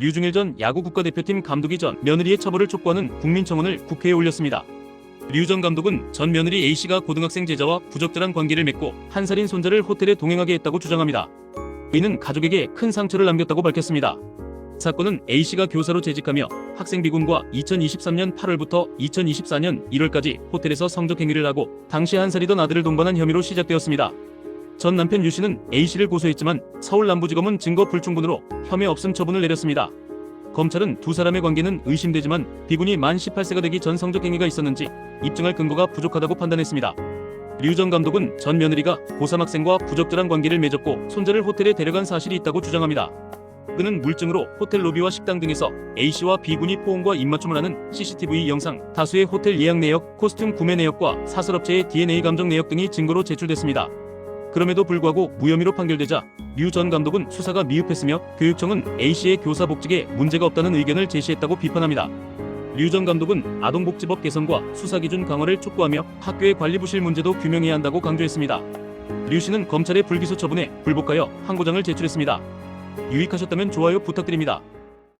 류중일 전 야구 국가대표팀 감독이 전 며느리의 처벌을 촉구하는 국민청원을 국회에 올렸습니다. 류 전 감독은 전 며느리 A씨가 고등학생 제자와 부적절한 관계를 맺고 한 살인 손자를 호텔에 동행하게 했다고 주장합니다. 이는 가족에게 큰 상처를 남겼다고 밝혔습니다. 사건은 A씨가 교사로 재직하며 학생 B군과 2023년 8월부터 2024년 1월까지 호텔에서 성적 행위를 하고 당시 한 살이던 아들을 동반한 혐의로 시작되었습니다. 전 남편 유 씨는 A 씨를 고소했지만 서울 남부지검은 증거 불충분으로 혐의 없음 처분을 내렸습니다. 검찰은 두 사람의 관계는 의심되지만 B군이 만 18세가 되기 전 성적 행위가 있었는지 입증할 근거가 부족하다고 판단했습니다. 류 전 감독은 전 며느리가 고3 학생과 부적절한 관계를 맺었고 손자를 호텔에 데려간 사실이 있다고 주장합니다. 그는 물증으로 호텔 로비와 식당 등에서 A씨와 B군이 포옹과 입맞춤을 하는 CCTV 영상, 다수의 호텔 예약 내역, 코스튬 구매 내역과 사설업체의 DNA 감정 내역 등이 증거로 제출됐습니다. 그럼에도 불구하고 무혐의로 판결되자 류 전 감독은 수사가 미흡했으며 교육청은 A씨의 교사 복직에 문제가 없다는 의견을 제시했다고 비판합니다. 류 전 감독은 아동복지법 개선과 수사 기준 강화를 촉구하며 학교의 관리 부실 문제도 규명해야 한다고 강조했습니다. 류 씨는 검찰의 불기소 처분에 불복하여 항고장을 제출했습니다. 유익하셨다면 좋아요 부탁드립니다.